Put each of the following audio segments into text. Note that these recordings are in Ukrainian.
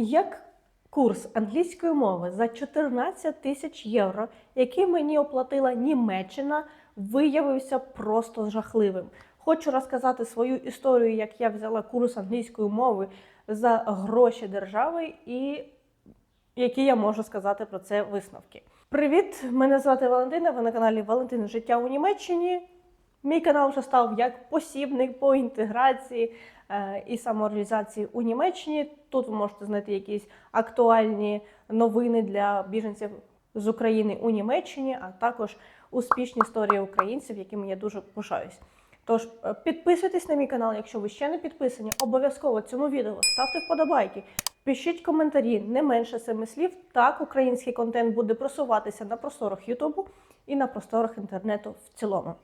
Як курс англійської мови за 14 тисяч євро, який мені оплатила Німеччина, виявився просто жахливим. Хочу розказати свою історію, як я взяла курс англійської мови за гроші держави і які я можу сказати про це висновки. Привіт! Мене звати Валентина. Ви на каналі Валентина Життя у Німеччині. Мій канал вже став як посібник по інтеграції і самоорганізації у Німеччині. Тут ви можете знайти якісь актуальні новини для біженців з України у Німеччині, а також успішні історії українців, якими я дуже пишаюсь. Тож е, підписуйтесь на мій канал, якщо ви ще не підписані. Обов'язково цьому відео ставте вподобайки, пишіть коментарі не менше семи слів. Так український контент буде просуватися на просторах Ютубу і на просторах інтернету в цілому.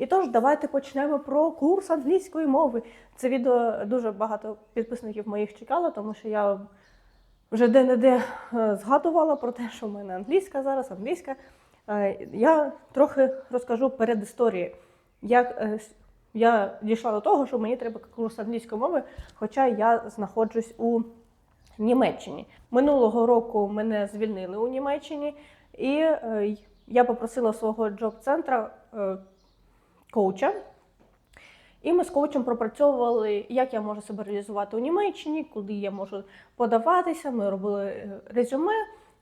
І тож, давайте почнемо про курс англійської мови. Це відео дуже багато підписників моїх чекало, тому що я вже де-не-де е, згадувала про те, що в мене англійська зараз, англійська. Е, Я трохи розкажу перед історією, як е, я дійшла до того, що мені треба курс англійської мови, хоча я знаходжусь у Німеччині. Минулого року мене звільнили у Німеччині, і я попросила свого джоб-центра коуча. І ми з коучем пропрацьовували, як я можу себе реалізувати у Німеччині, куди я можу подаватися. Ми робили е, резюме,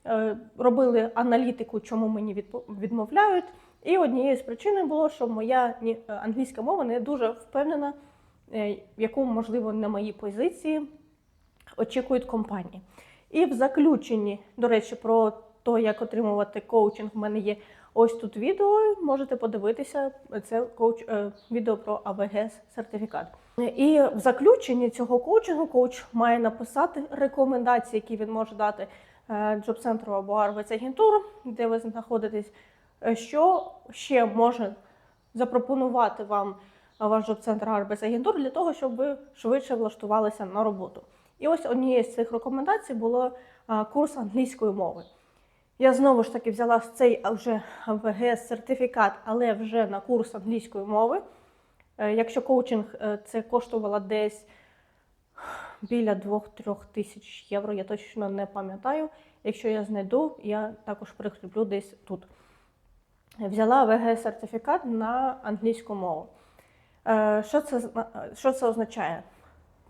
е, робили аналітику, чому мені відмовляють. І однією з причин було, що моя е, англійська мова не дуже впевнена, яку, можливо, на моїй позиції очікують компанії. І в заключенні, до речі, про те, як отримувати коучинг, в мене є ось тут відео. Можете подивитися. Це коуч е, відео про АВГ сертифікат. І в заключенні цього коучингу коуч має написати рекомендації, які він може дати е, джоб-центру або арбайцагентуру, де ви знаходитесь, е, що ще може запропонувати вам ваш джоб-центр арбайцагентур для того, щоб ви швидше влаштувалися на роботу. І ось однією з цих рекомендацій було курс англійської мови. Я знову ж таки взяла цей вже ВГС сертифікат, але вже на курс англійської мови. Е, Якщо коучинг е, це коштувало десь біля 2-3 тисяч євро, я точно не пам'ятаю. Якщо я знайду, я також прикріплю десь тут. Взяла ВГС сертифікат на англійську мову. Е, Що це, що це означає?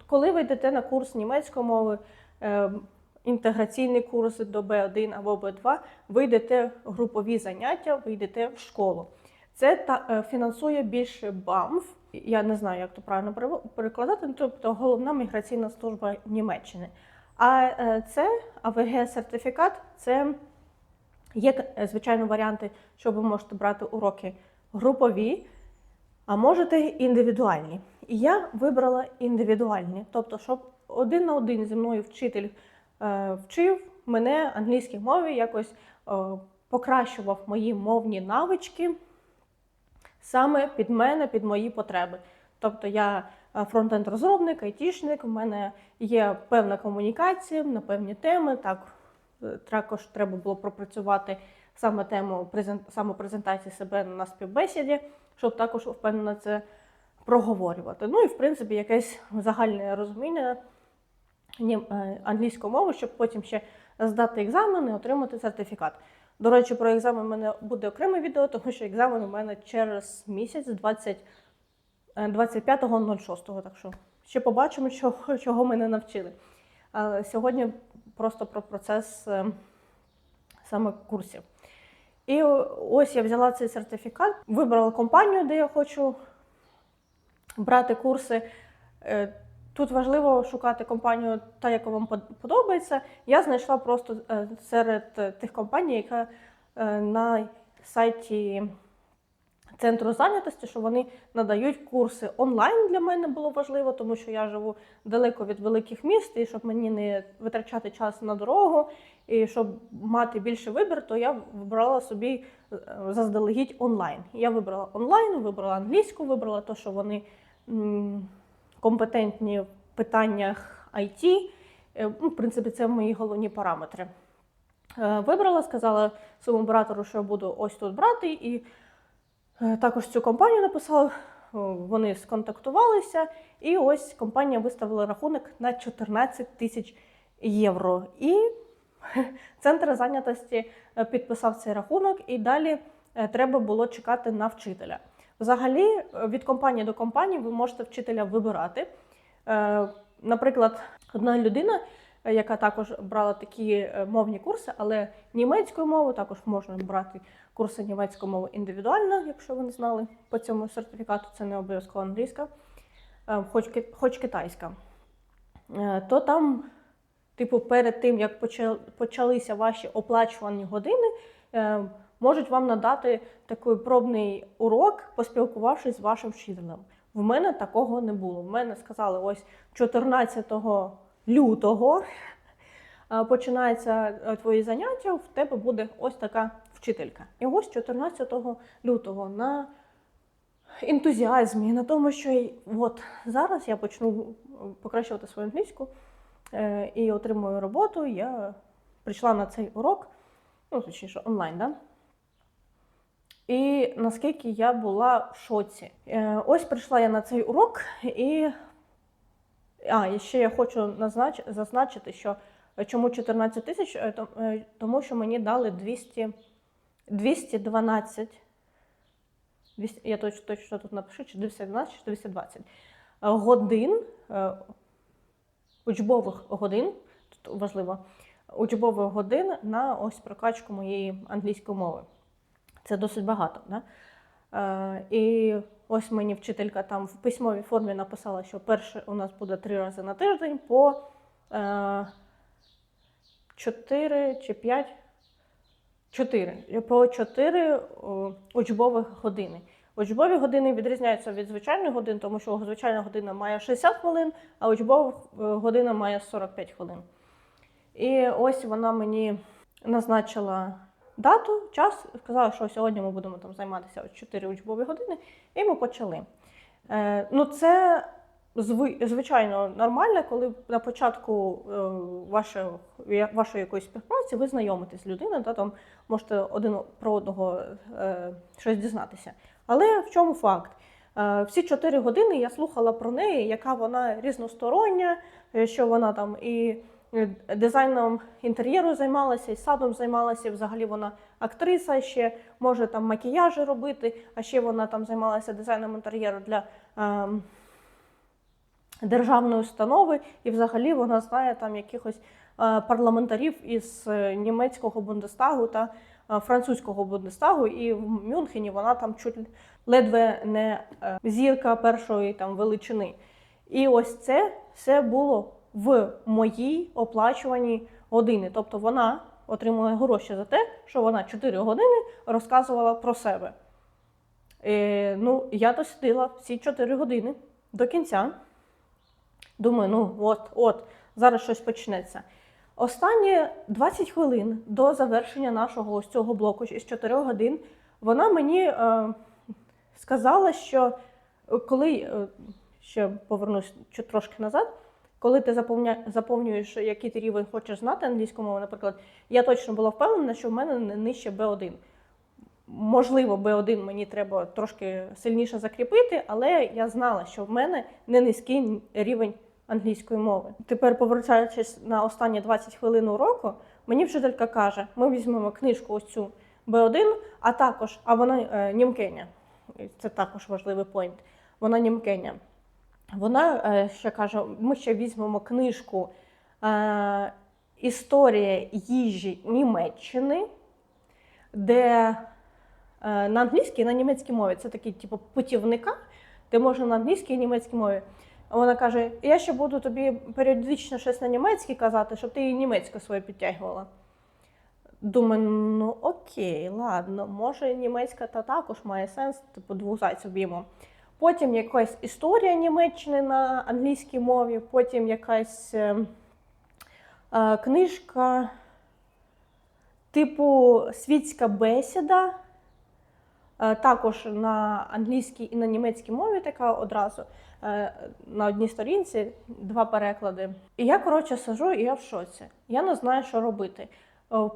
Коли ви йдете на курс німецької мови, е, інтеграційний курс до B1 або B2, ви йдете в групові заняття, ви йдете в школу. Це та, е, фінансує більше БАМФ. Я не знаю, як то правильно перекладати, ну, тобто головна міграційна служба Німеччини. А е, це АВГ-сертифікат це є, е, звичайно, варіанти, що ви можете брати уроки групові, а можете індивідуальні. І я вибрала індивідуальні, тобто, щоб один на один зі мною вчитель вчив мене англійській мові, якось е, покращував мої мовні навички саме під мене, під мої потреби. Тобто я е, фронтенд-розробник, айтішник, у мене є певна комунікація на певні теми. Так, е, також треба було пропрацювати саме тему презент, самопрезентації себе на співбесіді, щоб також впевнено це проговорювати. Ну і в принципі якесь загальне розуміння е, англійської мови, щоб потім ще здати екзамен і отримати сертифікат. До речі, про екзамен у мене буде окреме відео, тому що екзамен у мене через місяць, 20, е, 25.06. Так що ще побачимо, чого, чого мене навчили. А сьогодні просто про процес е, саме курсів. І ось я взяла цей сертифікат, вибрала компанію, де я хочу брати курси. Тут важливо шукати компанію, та, яка вам под- подобається. Я знайшла просто е, серед е, тих компаній, яка е, на сайті центру зайнятості, що вони надають курси онлайн. Для мене було важливо, тому що я живу далеко від великих міст, і щоб мені не витрачати час на дорогу, і щоб мати більше вибір, то я вибрала собі заздалегідь онлайн. Я вибрала онлайн, вибрала англійську, вибрала те, що вони компетентні в питаннях IT. Е, ну, В принципі, це мої головні параметри. Е, Вибрала, сказала своєму оператору, що я буду ось тут брати, і е, також цю компанію написала. Вони сконтактувалися, і ось компанія виставила рахунок на 14 тисяч євро. І центр зайнятості підписав цей рахунок, і далі треба було чекати на вчителя. Взагалі, е, від компанії до компанії ви можете вчителя вибирати. Е, Наприклад, одна людина, е, яка також брала такі мовні курси, але німецькою мовою також можна брати курси німецької мови індивідуально, якщо ви не знали по цьому сертифікату, це не обов'язково англійська, хоч, китайська. То там, типу, перед тим, як почалися ваші оплачувані години, можуть вам надати такий пробний урок, поспілкувавшись з вашим вчителем. В мене такого не було. В мене сказали, ось 14 лютого е, починається е, твої заняття, в тебе буде ось така вчителька. І ось 14 лютого на ентузіазмі, на тому, що от зараз я почну е, покращувати свою англійську і отримую роботу. Я прийшла на цей урок, ну, точніше, онлайн, да? І наскільки я була в шоці. Е, Ось прийшла я на цей урок, і а, і ще я хочу зазначити, що е, чому 14 тисяч, Е, то- тому що мені дали 200... 212, я точно, точно тут напишу, чи 212, чи 220 е, годин, учбових годин, тут важливо, учбових годин на ось прокачку моєї англійської мови. Це досить багато. Да? Е, і ось мені вчителька там в письмовій формі написала, що перше у нас буде три рази на тиждень по е, 4 чи 5 4. По 4 учбових години. Учбові години відрізняються від звичайних годин, тому що звичайна година має 60 хвилин, а учбова е, година має 45 хвилин. І ось вона мені назначила дату, час, сказала, що сьогодні ми будемо там займатися ось 4 учбові години, і ми почали. Е, ну, це зви- звичайно нормально, коли на початку е, вашої, вашої якоїсь співпраці ви знайомитесь з людиною, та, там можете один про одного е, щось дізнатися. Але в чому факт? Е, всі 4 години я слухала про неї, яка вона різностороння, е, що вона там і дизайном інтер'єру займалася, і садом займалася. і Взагалі вона актриса, ще може там макіяжі робити, а ще вона там займалася дизайном інтер'єру для. ем, державної установи, і взагалі вона знає там якихось е, парламентарів із е, німецького Бундестагу та е, французького Бундестагу, і в Мюнхені вона там чуть ледве не е, зірка першої там величини. І ось це все було в моїй оплачуваній години. Тобто вона отримала гроші за те, що вона 4 години розказувала про себе. Е, ну, я досидила всі 4 години до кінця. Думаю, ну от, от, зараз щось почнеться. Останні 20 хвилин до завершення нашого ось цього блоку із 4 годин вона мені е, сказала, що коли е, ще повернусь трошки назад, коли ти заповнюєш, який ти рівень хочеш знати англійську мову, наприклад, я точно була впевнена, що в мене не нижче B1. Можливо, B1 мені треба трошки сильніше закріпити, але я знала, що в мене не низький рівень англійської мови. Тепер, повертаючись на останні 20 хвилин уроку, мені вчителька каже: ми візьмемо книжку ось цю B1, а також, а вона е, німкеня. Це також важливий поінт. Вона німкеня. Вона е, ще каже: ми ще візьмемо книжку е, Історія їжі Німеччини, де е, на англійській і на німецькій мові це такий, типу, путівника, де можна на англійській і німецькій мові. Вона каже: я ще буду тобі періодично щось на німецькій казати, щоб ти і німецьку своє підтягувала. Думаю, ну окей, ладно, може німецька та також має сенс, типу двох зайців б'ємо. Потім якась історія Німеччини на англійській мові, потім якась е, е, книжка, типу світська бесіда, е, також на англійській і на німецькій мові така одразу. На одній сторінці два переклади. І я, коротше, сижу, і я в шоці. Я не знаю, що робити.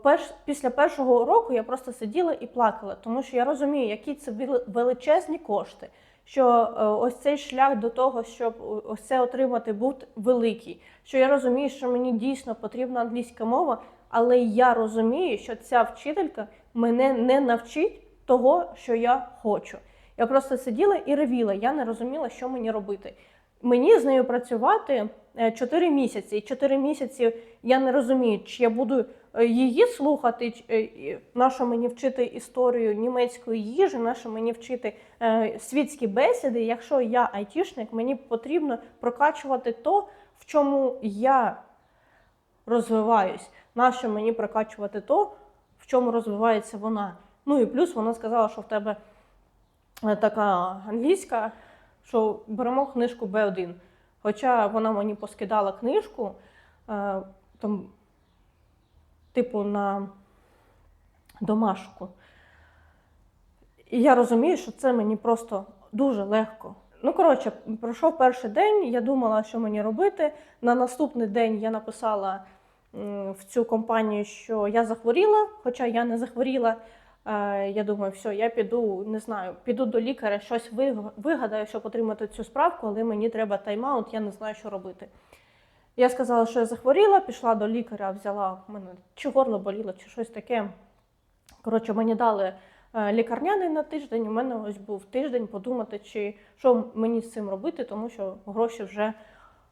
Перш, після першого уроку я просто сиділа і плакала, тому що я розумію, які це величезні кошти, що е, ось цей шлях до того, щоб ось це отримати, був великий. Що я розумію, що мені дійсно потрібна англійська мова, але я розумію, що ця вчителька мене не навчить того, що я хочу. Я просто сиділа і ревіла, я не розуміла, що мені робити. Мені з нею працювати 4 місяці. І 4 місяці я не розумію, чи я буду е, її слухати, е, і на мені вчити історію німецької їжі, на що мені вчити е, світські бесіди. Якщо я айтішник, мені потрібно прокачувати то, в чому я розвиваюсь. Нащо мені прокачувати то, в чому розвивається вона. Ну і плюс вона сказала, що в тебе е, така англійська, що беремо книжку Б1. Хоча вона мені поскидала книжку, е, там, типу, на домашку. І я розумію, що це мені просто дуже легко. Ну, коротше, пройшов перший день, я думала, що мені робити. На наступний день я написала в цю компанію, що я захворіла, хоча я не захворіла. Е, Я думаю, все, я піду, не знаю, піду до лікаря, щось виг- вигадаю, щоб отримати цю справку, але мені треба тайм-аут, я не знаю, що робити. Я сказала, що я захворіла, пішла до лікаря, взяла в мене чи горло боліло, чи щось таке. Коротше, мені дали е, лікарняний на тиждень. У мене ось був тиждень подумати, чи що мені з цим робити, тому що гроші вже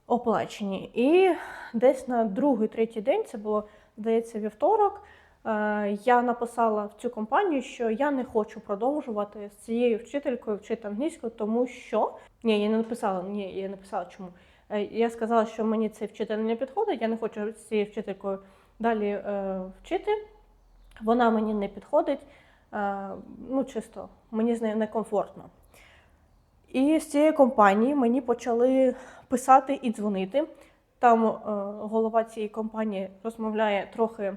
оплачені. І десь на другий, третій день, це було, здається, вівторок. е, Я написала в цю компанію, що я не хочу продовжувати з цією вчителькою вчити англійську, тому що ні, я не написала. Ні, я не написала чому. Е, Я сказала, що мені цей вчитель не підходить. Я не хочу з цією вчителькою далі е, вчити. Вона мені не підходить. Е, ну, чисто, мені з нею некомфортно. І з цієї компанії мені почали писати і дзвонити. Там голова цієї компанії розмовляє трохи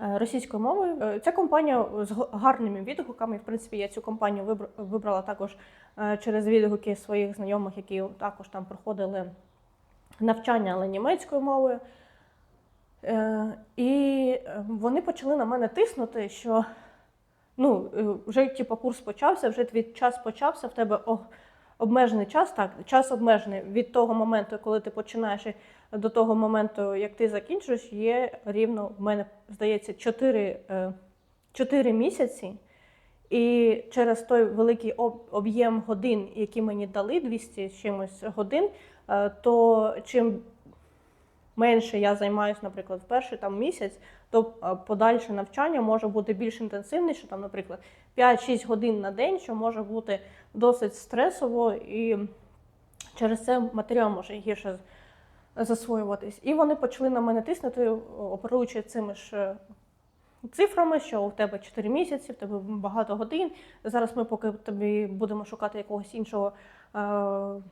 російською мовою. Е, Ця компанія з гарними відгуками. В принципі, я цю компанію вибрала також е, через відгуки своїх знайомих, які також там проходили навчання, але німецькою мовою. Е, І е, вони почали на мене тиснути, що ну, е, вже типу, курс почався, вже твій час почався, в тебе обмежений час, так, час обмежений від того моменту, коли ти починаєш, до того моменту, як ти закінчуєш, є рівно, в мене, здається, 4, 4 місяці. І через той великий об'єм годин, які мені дали, 200 з чимось годин, е, то чим менше я займаюся, наприклад, в перший там місяць, то е, подальше навчання може бути більш інтенсивніше, там, наприклад, 5-6 годин на день, що може бути досить стресово, і через це матеріал може гірше засвоюватись. І вони почали на мене тиснути, оперуючи цими ж е, цифрами, що у тебе 4 місяці, в тебе багато годин. Зараз ми поки тобі будемо шукати якогось іншого. е,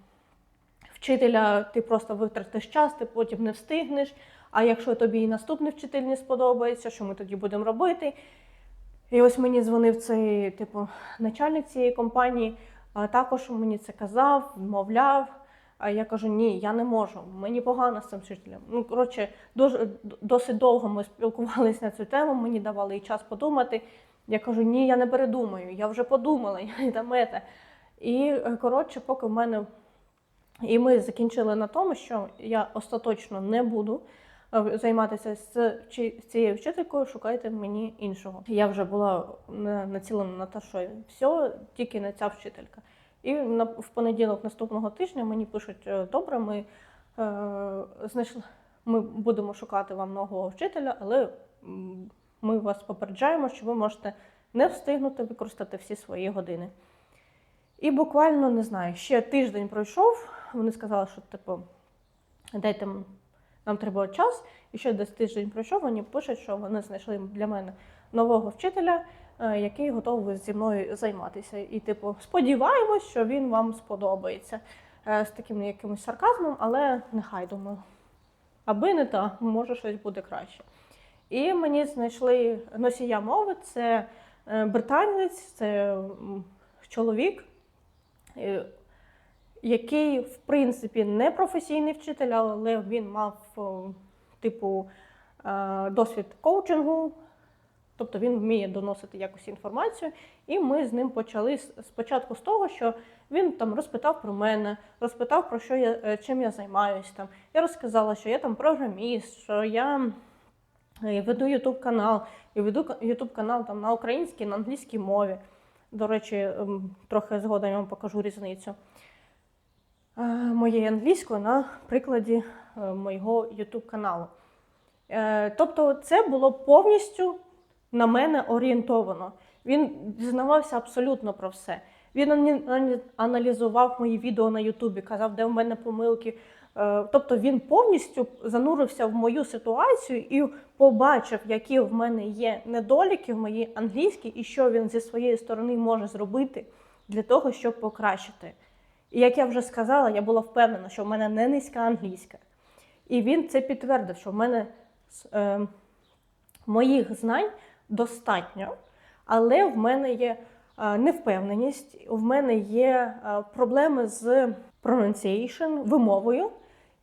Вчителя ти просто витратиш час, ти потім не встигнеш. А якщо тобі і наступний вчитель не сподобається, що ми тоді будемо робити? І ось мені дзвонив цей, типу, начальник цієї компанії, також мені це казав, вмовляв. А я кажу, ні, я не можу, мені погано з цим вчителем. Ну, коротше, дуже, досить довго ми спілкувалися на цю тему, мені давали і час подумати. Я кажу, ні, я не передумаю, я вже подумала, я не там ете. І е, коротше, поки в мене і ми закінчили на тому, що я остаточно не буду е, займатися з цією вчителькою, шукайте мені іншого. Я вже була на- націлена на те, що все, тільки не ця вчителька. І в понеділок наступного тижня мені пишуть: «Е, добре, ми, е, знайшли, ми будемо шукати вам нового вчителя, але ми вас попереджаємо, що ви можете не встигнути використати всі свої години. І буквально не знаю, ще тиждень пройшов. Вони сказали, що типу, дайте нам треба час. І ще десь тиждень пройшов. Вони пишуть, що вони знайшли для мене нового вчителя, який готовий зі мною займатися. І, типу, сподіваємось, що він вам сподобається Е, з таким якимось сарказмом, але нехай думаю. Аби не так, може щось буде краще. І мені знайшли носія мови, це е, британець, це чоловік, е, який, в принципі, не професійний вчитель, але він мав типу е, досвід коучингу, Тобто він вміє доносити якусь інформацію, і ми з ним почали спочатку з того, що він там розпитав про мене, розпитав про що я е, чим я займаюсь. Там я розказала, що я там програміст, що я е, веду Ютуб канал, і веду Ютуб канал там на українській, на англійській мові. До речі, ем, трохи згодом я вам покажу різницю е, моєї англійської на прикладі моєго Ютуб каналу. Тобто, це було повністю на мене орієнтовано. Він дізнавався абсолютно про все. Він аналізував мої відео на Ютубі, казав, де в мене помилки. Е, Тобто він повністю занурився в мою ситуацію і побачив, які в мене є недоліки в моїй англійській, і що він зі своєї сторони може зробити для того, щоб покращити. І як я вже сказала, я була впевнена, що в мене не низька англійська. І він це підтвердив, що в мене с- е, моїх знань достатньо, але в мене є е, невпевненість, в мене є е, проблеми з pronunciation, вимовою,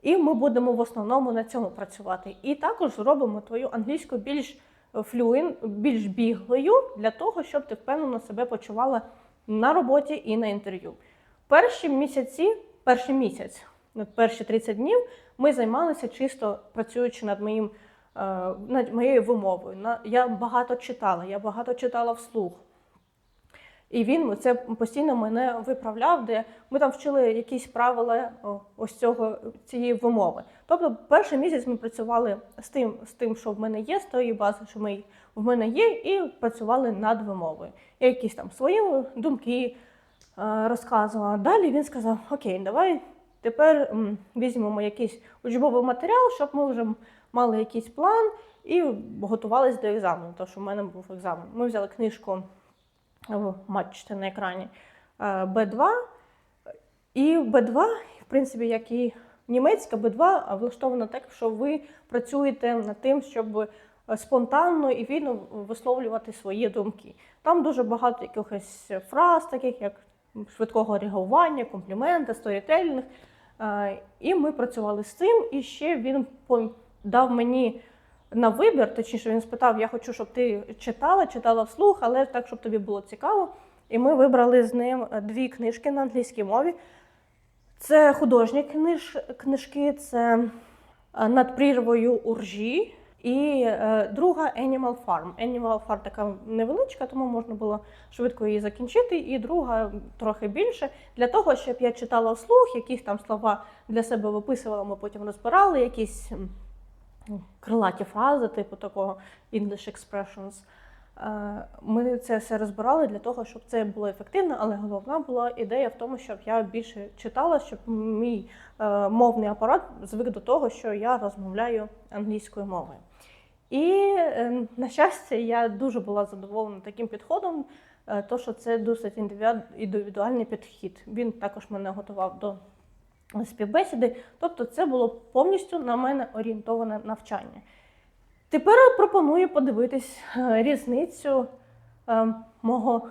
і ми будемо в основному на цьому працювати. І також зробимо твою англійську більш флюін, більш біглою для того, щоб ти впевнено себе почувала на роботі і на інтерв'ю. Перші місяці, перший місяць, перші 30 днів ми займалися чисто працюючи над моїм моєю вимовою. Я багато читала, я багато читала вслух. І він це постійно мене виправляв, де ми там вчили якісь правила ось цього цієї вимови. Тобто, перший місяць ми працювали з тим, з тим, що в мене є, з тої бази, що ми, в мене є, і працювали над вимовою. Я якісь там свої думки е, розказувала. Далі він сказав: Окей, давай тепер візьмемо якийсь учбовий матеріал, щоб ми вже мали якийсь план і готувалися до екзамену. Тому що в мене був екзамен. Ми взяли книжку ви бачите на екрані е, Б2. І Б2, в принципі, як і німецька, Б2 влаштована так, що ви працюєте над тим, щоб е, спонтанно і вільно висловлювати свої думки. Там дуже багато якихось фраз, таких як швидкого реагування, компліменти, сторітельних. Е, І ми працювали з цим, і ще він дав мені на вибір, точніше, він спитав: я хочу, щоб ти читала, читала вслух, але так, щоб тобі було цікаво. І ми вибрали з ним е, дві книжки на англійській мові. Це художні книж, книжки, це е, над прірвою уржі. І е, друга Animal Farm. Animal Farm така невеличка, тому можна було швидко її закінчити. І друга трохи більше для того, щоб я читала вслух, якісь там слова для себе виписувала, ми потім розбирали, якісь крилаті фрази, типу такого English expressions. Е, Ми це все розбирали для того, щоб це було ефективно, але головна була ідея в тому, щоб я більше читала, щоб мій е, мовний апарат звик до того, що я розмовляю англійською мовою. І е, на щастя, я дуже була задоволена таким підходом, то що це досить індивідуальний підхід. Він також мене готував до співбесіди, тобто це було повністю на мене орієнтоване навчання. Тепер пропоную подивитись е, різницю е, мого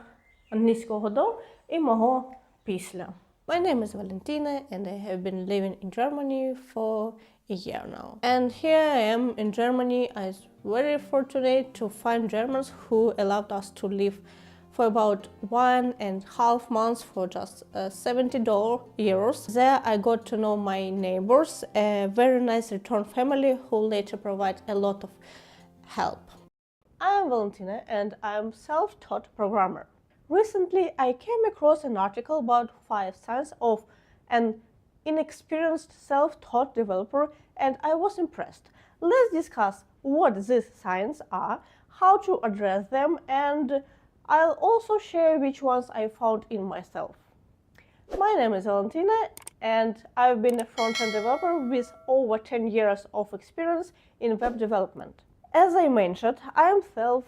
англійського до і мого після. My name is Valentina and I have been living in Germany for a year now. And here I am in Germany. I was very fortunate to find Germans who allowed us to live for about one and half months for just uh, 70 euros. There I got to know my neighbors, a very nice return family who later provide a lot of help. I'm Valentina and I'm self-taught programmer. Recently I came across an article about five signs of an inexperienced self-taught developer and I was impressed. Let's discuss what these signs are, how to address them and I'll also share which ones I found in myself. My name is Valentina, and I've been a front-end developer with over 10 years of experience in web development. As I mentioned, I am self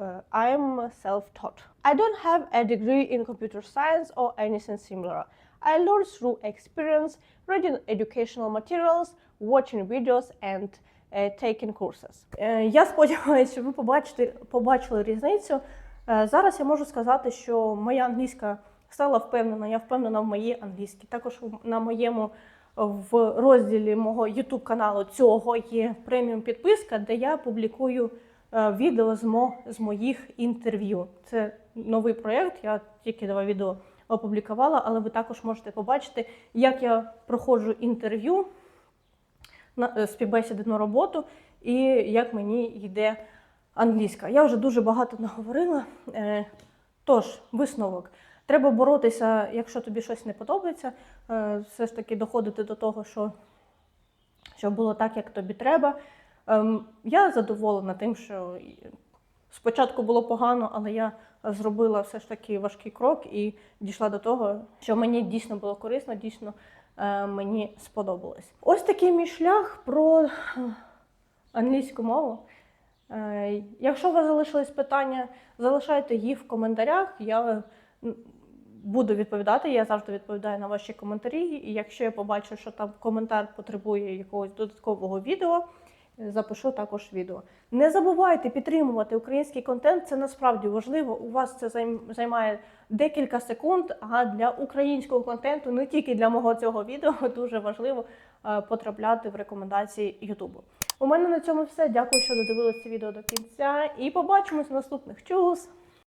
uh, I am self-taught. I don't have a degree in computer science or anything similar. I learned through experience, reading educational materials, watching videos, and uh, taking courses. Е, Я сподіваюся, що ви побачите, побачили різницю. Е, Зараз я можу сказати, що моя англійська стала впевнена, я впевнена в моїй англійській. Також на моєму в розділі мого YouTube каналу цього є преміум підписка, де я публікую е, відео з, мо, з моїх інтерв'ю. Це новий проєкт, я тільки два відео опублікувала, але ви також можете побачити, як я проходжу інтерв'ю е, співбесіди на роботу і як мені йде англійська. Я вже дуже багато наговорила. Е, Тож, висновок. Треба боротися, якщо тобі щось не подобається, е, все ж таки доходити до того, що, щоб було так, як тобі треба. Ем, Я задоволена тим, що спочатку було погано, але я зробила все ж таки важкий крок і дійшла до того, що мені дійсно було корисно, дійсно е, мені сподобалось. Ось такий мій шлях про англійську мову. Е, Якщо у вас залишились питання, залишайте їх в коментарях. Я буду відповідати. Я завжди відповідаю на ваші коментарі. І якщо я побачу, що там коментар потребує якогось додаткового відео, е, запишу також відео. Не забувайте підтримувати український контент. Це насправді важливо. У вас це займає декілька секунд. А для українського контенту, не тільки для мого цього відео, дуже важливо потрапляти в рекомендації Ютубу. У мене на цьому все. Дякую, що додивилися відео до кінця. І побачимось в наступних. Чус!